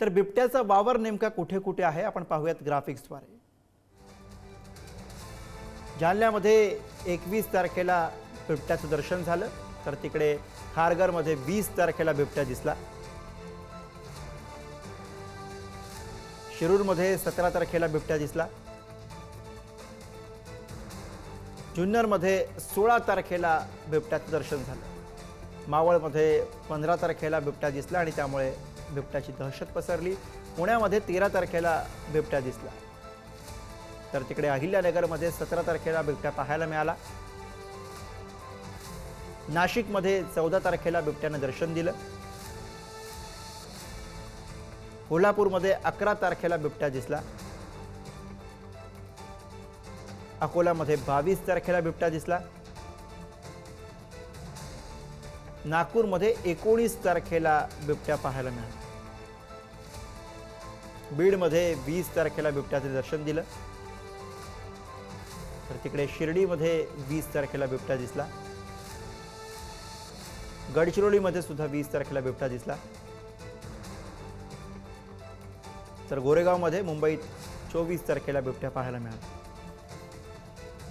तर बिबट्याचा वावर नेमका कुठे कुठे आहे? आपण पाहूयात ग्राफिक्सद्वारे. जालन्यामध्ये एकवीस तारखेला बिबट्याचं दर्शन झालं. तर तिकडे खारघरमध्ये वीस तारखेला बिबट्या दिसला. शिरूरमध्ये सतरा तारखेला बिबट्या दिसला. जुन्नरमध्ये सोळा तारखेला बिबट्याचं दर्शन झालं. मावळमध्ये पंधरा तारखेला बिबट्या दिसला आणि त्यामुळे बिबट्याची दहशत पसरली. पुण्यामध्ये तेरा तारखेला बिबट्या दिसला. तर तिकडे अहिल्यानगरमध्ये सतरा तारखेला बिबट्या पाहायला मिळाला. नाशिकमध्ये चौदा तारखेला बिबट्यानं दर्शन दिलं. कोल्हापूरमध्ये अकरा तारखेला बिबट्या दिसला. अकोल्यामध्ये बावीस तारखेला बिबट्या दिसला. नागपूरमध्ये एकोणीस तारखेला बिबट्या पाहायला मिळाल्या. बीडमध्ये वीस तारखेला बिबट्याचे दर्शन दिलं. तर तिकडे शिर्डीमध्ये वीस तारखेला बिबट्या दिसला. गडचिरोलीमध्ये सुद्धा वीस तारखेला बिबट्या दिसला. तर गोरेगावमध्ये मुंबईत चोवीस तारखेला बिबट्या पाहायला मिळाला